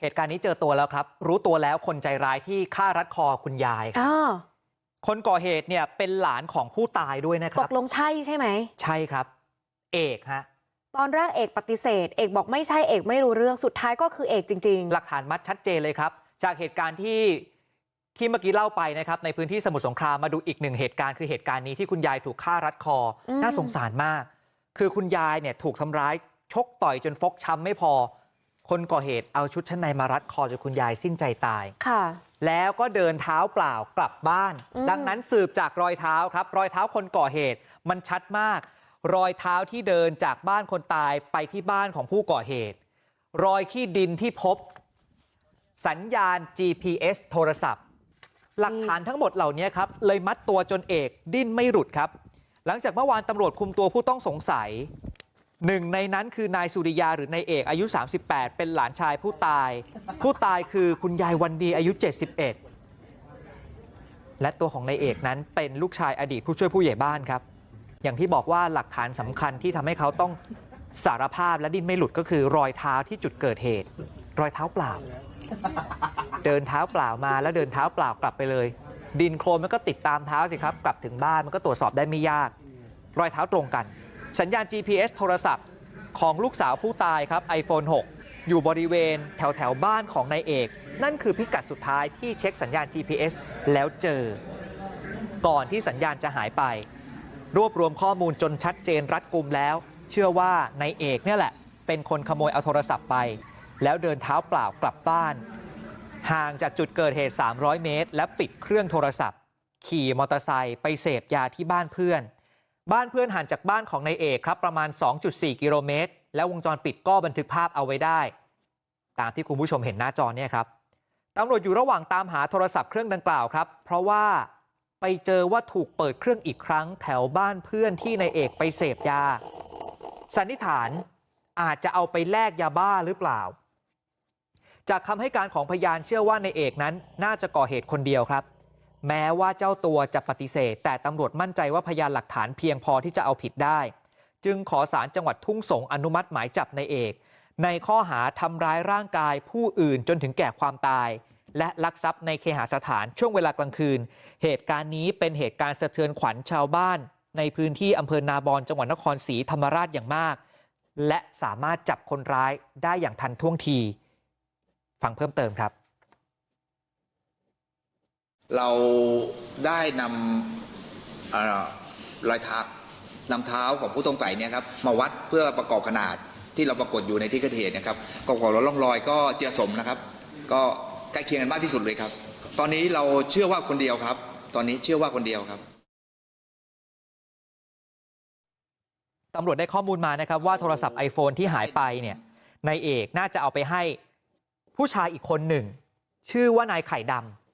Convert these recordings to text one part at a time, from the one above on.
เหตุการณ์นี้เจอตัวแล้วครับรู้ตัวแล้วคนใจร้ายที่ฆ่ารัดคอคุณยายครับอ้าวคนก่อเหตุเนี่ยเป็นหลานของผู้ตายด้วยนะคตรับกลงใช่ใช่ไหมใช่ครับเอกฮะตอนแรกเอกปฏิเสธเอกบอกไม่ใช่เอกไม่รู้เรื่องสุดท้ายก็คือเอกจริงหลักฐานมัดชัดเจนเลยครับจากเหตุการณ์ที่ที่เมื่อกี้เล่าไปนะครับในพื้นที่สมุทรสงครามมาดูอีกหนึ่งเหตุการณ์คือเหตุการณ์นี้ที่คุณยายถูกฆ่ารัดคออมน่าสงสารมากคือคุณยายเนี่ยถูกทำร้ายชกต่อยจนฟกช้ำไม่พอ คนก่อเหตุเอาชุดชั้นในมารัดคอจนคุณยายสิ้นใจตายๆค่ะ แล้วก็เดินเท้าเปล่ากลับบ้านอืมดังนั้นสืบจากรอยเท้าครับ รอยเท้าคนก่อเหตุมันชัดมาก รอยเท้าที่เดินจากบ้านคนตายไปที่บ้านของผู้ก่อเหตุ รอยขี้ดินที่พบ สัญญาณ GPS โทรศัพท์ หลักฐานทั้งหมดเหล่านี้ครับ เลยมัดตัวจนเอกดิ้นไม่หลุดครับ หลังจากเมื่อวานตำรวจคุมตัวผู้ต้องสงสัย หนึ่งในนั้นคือนายสุริยาหรือนายเอกอายุ38เป็นหลานชายผู้ตายผู้ตายคือคุณยายวันดีอายุ71และตัวของนายเอกนั้นเป็นลูกชายอดีตผู้ช่วยผู้ใหญ่บ้านครับ อย่างที่บอกว่าหลักฐานสำคัญที่ทำให้เขาต้องสารภาพและดิ้นไม่หลุดก็คือรอยเท้าที่จุดเกิดเหตุ รอยเท้าเปล่า เดินเท้าเปล่ามาแล้วเดินเท้าเปล่ากลับไปเลย ดินโคลนมันก็ติดตามเท้าสิครับ กลับถึงบ้านมันก็ตรวจสอบได้ไม่ยาก รอยเท้าตรงกัน สัญญาณ GPS โทรศัพท์ของลูกสาวผู้ตายครับ iPhone 6 อยู่บริเวณแถวแถวบ้านของนายเอก นั่นคือพิกัดสุดท้ายที่เช็คสัญญาณ GPS แล้วเจอ ก่อนที่สัญญาณจะหายไป รวบรวมข้อมูลจนชัดเจนรัดกุมแล้ว เชื่อว่านายเอกเนี่ยแหละ เป็นคนขโมยเอาโทรศัพท์ไป แล้วเดินเท้าเปล่ากลับบ้าน ห่างจากจุดเกิดเหตุ 300 เมตร และปิดเครื่องโทรศัพท์ ขี่มอเตอร์ไซค์ไปเสพยาที่บ้านเพื่อน บ้านเพื่อนห่างจากบ้านของนายเอกครับประมาณ 2.4 กิโลเมตร แล้ววงจรปิดก็บันทึกภาพเอาไว้ได้ ตามที่คุณผู้ชมเห็นหน้าจอเนี่ยครับตำรวจอยู่ระหว่างตามหาโทรศัพท์เครื่องดังกล่าวครับ เพราะว่าไปเจอว่าถูกเปิดเครื่องอีกครั้ง แถวบ้านเพื่อนที่นายเอกไปเสพยา สันนิษฐานอาจจะเอาไปแลกยาบ้าหรือเปล่า จากคำให้การของพยานเชื่อว่านายเอกนั้น น่าจะก่อเหตุคนเดียวครับ แม้ว่าเจ้าตัวจะปฏิเสธแต่ตำรวจมั่นใจว่าพยานหลักฐานเพียงพอที่จะเอาผิดได้ จึงขอสารจังหวัดทุ่งสงอนุมัติหมายจับในเอก ในข้อหาทำร้ายร่างกายผู้อื่นจนถึงแก่ความตาย และลักทรัพย์ในเคหสถานช่วงเวลากลางคืน เหตุการณ์นี้เป็นเหตุการณ์สะเทือนขวัญชาวบ้าน ในพื้นที่อำเภอนาบอนจังหวัดนครศรีธรรมราชอย่างมาก และสามารถจับคนร้ายได้อย่างทันท่วงที ฟังเพิ่มเติมครับ เราได้นำอรอยเท้านำเท้าของผู้ต้องสัยเนี่ยครับมาวัดเพื่อประกอบขนาดที่เราปรากฏอยู่ในที่เกิดเหตุนะครับก็ขอร่องรอยก็เจือสมนะครับ ก็ใกล้เคียงกันมากที่สุดเลยครับ ตอนนี้เราเชื่อว่าคนเดียวครับ ตอนนี้เชื่อว่าคนเดียวครับตำรวจได้ข้อมูลมานะครับว่าโทรศัพท์ iPhone ที่หายไปเนี่ยนายเอกน่าจะเอาไปให้ผู้ชายอีกคนหนึ่ง ชื่อว่านายไข่ดำ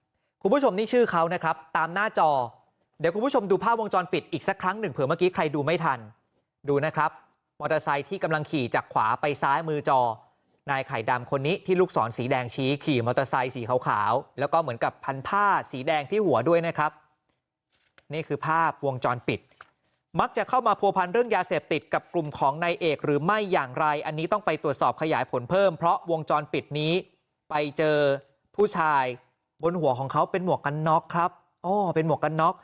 คุณผู้ชมนี่ชื่อเขานะครับตามหน้าจอเดี๋ยวคุณผู้ชมดูภาพวงจรปิดอีกสักครั้งหนึ่งเผื่อเมื่อกี้ใครดูไม่ทัน ดูนะครับมอเตอร์ไซค์ที่กำลังขี่จากขวาไปซ้ายมือจอนายไข่ดำคนนี้ที่ลูกศรสีแดงชี้ขี่มอเตอร์ไซค์สีขาวๆแล้วก็เหมือนกับพันผ้าสีแดงที่หัวด้วยนะครับ นี่คือภาพวงจรปิด มักจะเข้ามาพัวพันเรื่องยาเสพติดกับกลุ่มของนายเอกหรือไม่อย่างไร อันนี้ต้องไปตรวจสอบขยายผลเพิ่มเพราะวงจรปิดนี้ ไปเจอผู้ชาย บนหัวของเขาเป็นหมวกกันน็อกครับอ๋อเป็นหมวกกันน็อก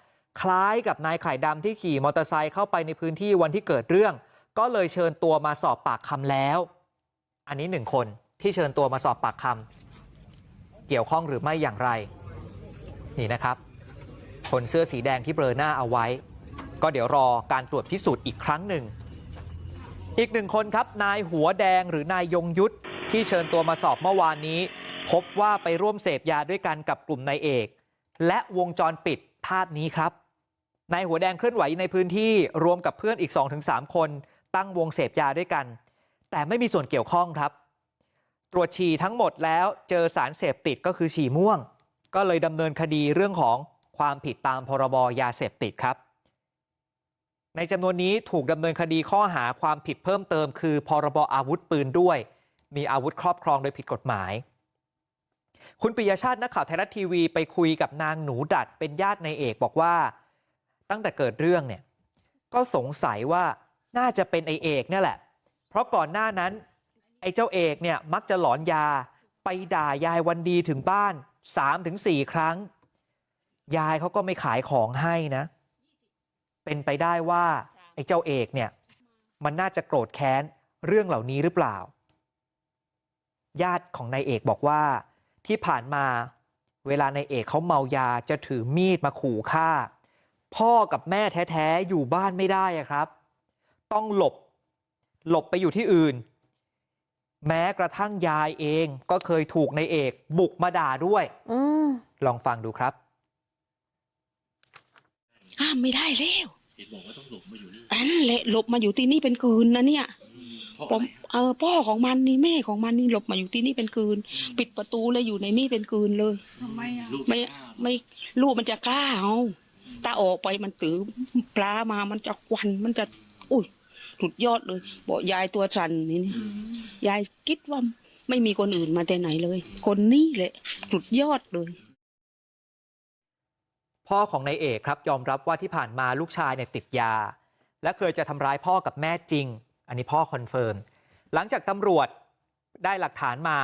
คล้ายกับนายไข่ดำที่ขี่มอเตอร์ไซค์เข้าไปในพื้นที่วันที่เกิดเรื่อง ก็เลยเชิญตัวมาสอบปากคำแล้ว อันนี้หนึ่งคนที่เชิญตัวมาสอบปากคำเกี่ยวข้องหรือไม่อย่างไร นี่นะครับ คนเสื้อสีแดงที่เบลอหน้าเอาไว้ ก็เดี๋ยวรอการตรวจพิสูจน์อีกครั้งหนึ่ง อีกหนึ่งคนครับนายหัวแดงหรือนายยงยุทธ ที่เชิญตัวมาสอบเมื่อวานนี้ พบว่าไปร่วมเสพยาด้วยกันกับกลุ่มนายเอก และวงจรปิดภาพนี้ครับนายหัวแดงเคลื่อนไหวในพื้นที่รวมกับเพื่อนอีก 2-3 คน ตั้งวงเสพยาด้วยกัน แต่ไม่มีส่วนเกี่ยวข้องครับ ตรวจฉี่ทั้งหมดแล้วเจอสารเสพติดก็คือฉี่ม่วง ก็เลยดำเนินคดีเรื่องของความผิดตามพรบยาเสพติดครับ ในจำนวนนี้ถูกดำเนินคดีข้อหาความผิดเพิ่มเติม คือพรบอาวุธปืนด้วย มีอาวุธครอบครองโดยผิดกฎหมายคุณปิยชาตินักข่าวไทยรัฐทีวีไปคุยกับนางหนูดัดเป็นญาติในเอกบอกว่าตั้งแต่เกิดเรื่องเนี่ยก็สงสัยว่าน่าจะเป็นไอเอกเนี่ยแหละ เพราะก่อนหน้านั้น ไอ้เจ้าเอกเนี่ยมักจะหลอนยาไปด่ายายวันดีถึงบ้าน 3-4ถึงครั้ง ยายเขาก็ไม่ขายของให้นะ เป็นไปได้ว่าไอ้เจ้าเอกเนี่ยมันน่าจะโกรธแค้นเรื่องเหล่านี้หรือเปล่า ญาติของนายเอกบอกว่าที่ผ่านมาเวลานายเอกเขาเมายาจะถือมีดมาขู่ฆ่าพ่อกับแม่แท้ๆอยู่บ้านไม่ได้อะครับต้องหลบหลบไปอยู่ที่อื่นแม้กระทั่งยายเองก็เคยถูกนายเอกบุกมาด่าด้วยอืมลองฟังดูครับห้ามไม่ได้แล้วอันนั้นแหละหลบมาอยู่ที่นี่เป็นคืนนะเนี่ย ผมเออพ่อของมันนี่แม่ของมันนี่หลบมาอยู่ที่นี่เป็นคืน ปิดประตูเลยอยู่ในนี่เป็นคืนเลยไม่ไม่ลูกมันจะกล้าเอาถ้าออกไปมันถือปลามามันจะควันมันจะ อุ้ยสุดยอดเลย บอกยายตัวสั่นนี่นี่ยายคิดว่าไม่มีคนอื่นมาแต่ไหนเลย คนนี้แหละสุดยอดเลยพ่อของนายเอกครับยอมรับว่าที่ผ่านมาลูกชายเนี่ยติดยา และเคยจะทำร้ายพ่อกับแม่จริง อันนี้พ่อคอนเฟิร์มหลังจากตำรวจได้หลักฐานมา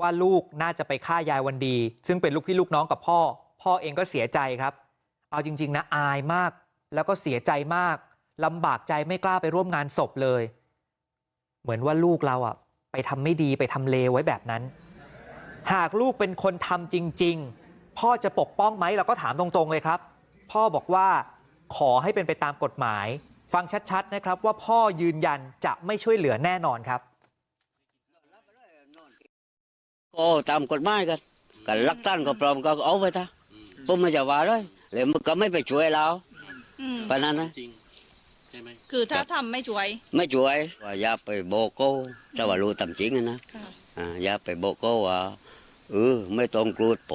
ว่าลูกน่าจะไปฆ่ายายวันดี ซึ่งเป็นลูกพี่ลูกน้องกับพ่อ พ่อเองก็เสียใจครับ เอาจริง ๆ นะอายมาก แล้วก็เสียใจมากลำบากใจไม่กล้าไปร่วมงานศพเลย เหมือนว่าลูกเราอะ ไปทำไม่ดีไปทำเลวไว้แบบนั้น หากลูกเป็นคนทำจริง ๆ พ่อจะปกป้องไหมเราก็ถามตรงๆเลยครับ พ่อบอกว่าขอให้เป็นไปตามกฎหมาย ฟังชัดๆนะครับว่าพ่อยืนยันจะไม่ช่วยเหลือแน่นอนครับก็ตามกฎหมายกันกันลักท่านก็ปลอมก็เอาไปท่าผมไม่จะว่าเลยแล้วมันก็ไม่ไปช่วยเราอืมปานนั้นนะจริงใช่ไหมคือถ้าทำไม่ช่วย ไม่ช่วยว่าอย่าไปโบกโก้ถ้าว่ารู้ตามจริงอะนะค่ะอ่าอย่าไปโบกโก้ว่าเออไม่ต้องกรูดโผ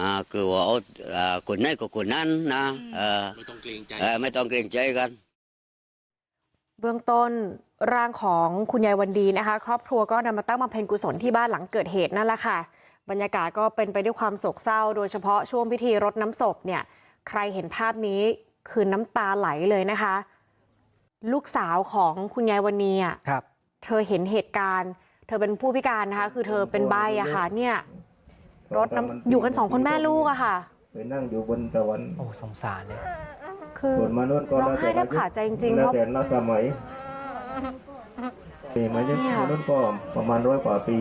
อ่าคือว่าเอาอ่าคนนั้นก็คนนั้นนะเออไม่ต้องเกรงใจเออไม่ต้องเกรงใจกัน เบื้องต้นร่างของคุณยายวันดีนะคะ ครอบครัวก็นำมาตั้งบำเพ็ญกุศลที่บ้านหลังเกิดเหตุนั่นแหละค่ะ บรรยากาศก็เป็นไปด้วยความโศกเศร้า โดยเฉพาะช่วงพิธีรดน้ำศพเนี่ยใครเห็นภาพนี้คือน้ำตาไหลเลยนะคะ ลูกสาวของคุณยายวันนีอะครับเธอเห็นเหตุการณ์ เธอเป็นผู้พิการนะคะ คือเธอเป็นใบอะค่ะเนี่ย รถน้ำอยู่กันสองคนแม่ลูกอะค่ะ ไปนั่งอยู่บนสวรรค์โอ้สงสารเลย คือส่วนมนุษย์ก็ร้องไห้แทบขาดใจจริงๆแล้เพวราะ แต่ละสมัยปีมายุเนี่ย มนุษย์ก็ประมาณร้อยกว่าปี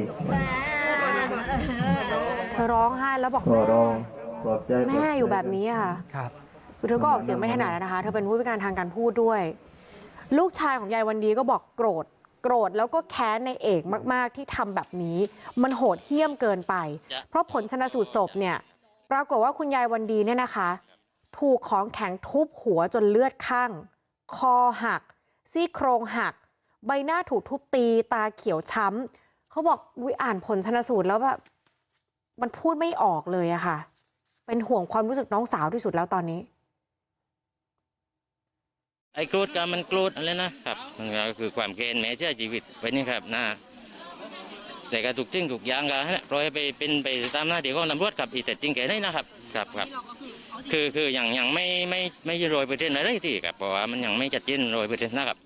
เธอร้องไห้แล้วบอกก็แม่รองปลอบใจแม่อยู่แบบนี้อะค่ะ ครับ คือเธอก็ออกเสียงไม่ถนัดนะคะ เธอเป็นผู้พิการทางการพูดด้วย ลูกชายของยายวันดีก็บอกโกรธ โกรธแล้วก็แค้นในเอกมากๆที่ทำแบบนี้มันโหดเหี้ยมเกินไป เพราะผลชนะสูตรศพเนี่ยปรากฏว่าคุณยายวันดีเนี่ยนะคะถูกของแข็งทุบหัวจนเลือดข้างคอหัก ซี่โครงหัก ใบหน้าถูกทุบตี ตาเขียวช้ำเขาบอกวิอ่านผลชนะสูตรแล้วแบบมันพูดไม่ออกเลยอะค่ะ เป็นห่วงความรู้สึกน้องสาวที่สุดแล้วตอนนี้ ไอ้โกรธกันมันโกรธอะไรนะครับมันก็คือความเกณฑ์แม้เชื่อชีวิตไปนี่ครับนะแต่ก็ถูกจริงถูกยางกันนะปล่อยไปเป็นไปตามหน้าที่ของตำรวจครับอีแต่จริงแค่นี้นะครับครับครับ คือคืออย่างยังไม่ไม่ไม่ร้อยเปอร์เซ็นต์อะไรที่ครับเพราะว่ามันยังไม่ชัดเจนร้อยเปอร์เซ็นต์นะครับ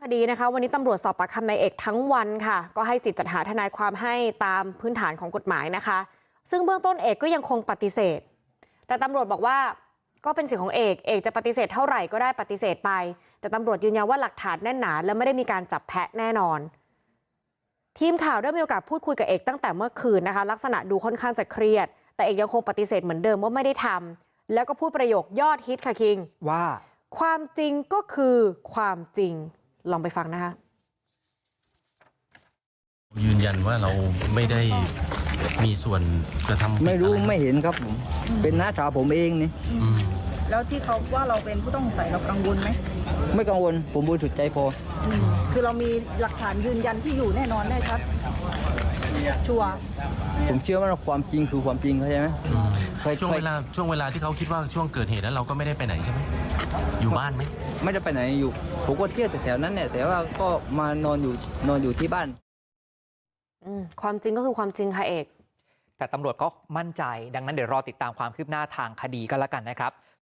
คดีนะคะวันนี้ตำรวจสอบปากคำนายเอกทั้งวันค่ะ ก็ให้สิทธิ์จัดหาทนายความให้ตามพื้นฐานของกฎหมายนะคะ ซึ่งเบื้องต้นเอกก็ยังคงปฏิเสธ แต่ตำรวจบอกว่า ก็เป็นสิทธิ์ของเอกเอกจะปฏิเสธเท่าไหร่ก็ได้ปฏิเสธไปแต่ตำรวจยืนยันว่าหลักฐานแน่นหนาและไม่ได้มีการจับแพะแน่นอนทีมข่าวได้มีโอกาสพูดคุยกับเอกตั้งแต่เมื่อคืนนะคะลักษณะดูค่อนข้างจะเครียด แต่เอกยังคงปฏิเสธเหมือนเดิมว่าไม่ได้ทำแล้วก็พูดประโยคยอดฮิตค่ะคิง ว่าความจริงก็คือความจริงลองไปฟังนะคะ ยืนยันว่าเราไม่ได้ มีส่วนกระทำผิดไม่รู้อะไม่เห็นครับผม เป็นน้าสาวผมเองนี่อืมแล้วที่เขาว่าเราเป็นผู้ต้องสงสัยเรากังวลไหมไม่กังวล ผมบริสุทธิ์ใจพอคือเรามีหลักฐานยืนยันที่อยู่แน่นอนแน่ชัดชัวร์ผมเชื่อว่าความจริงคือความจริงเข้าใจไหม อืมไปช่วงไปเวลาช่วงเวลาที่เขาคิดว่าช่วงเกิดเหตุแล้วเราก็ไม่ได้ไปไหนใช่ไหมอยู่บ้านไหม ไม่ได้ไปไหนอยู่ผมก็เที่ยวแถวๆนั้นเนี่ยแต่ว่าก็มานอนอยู่นอนอยู่ที่บ้านอืม ความจริงก็คือความจริงค่ะเอกแต่ตำรวจก็มั่นใจดังนั้นเดี๋ยวรอติดตามความคืบหน้าทางคดีก็แล้วกันนะครับ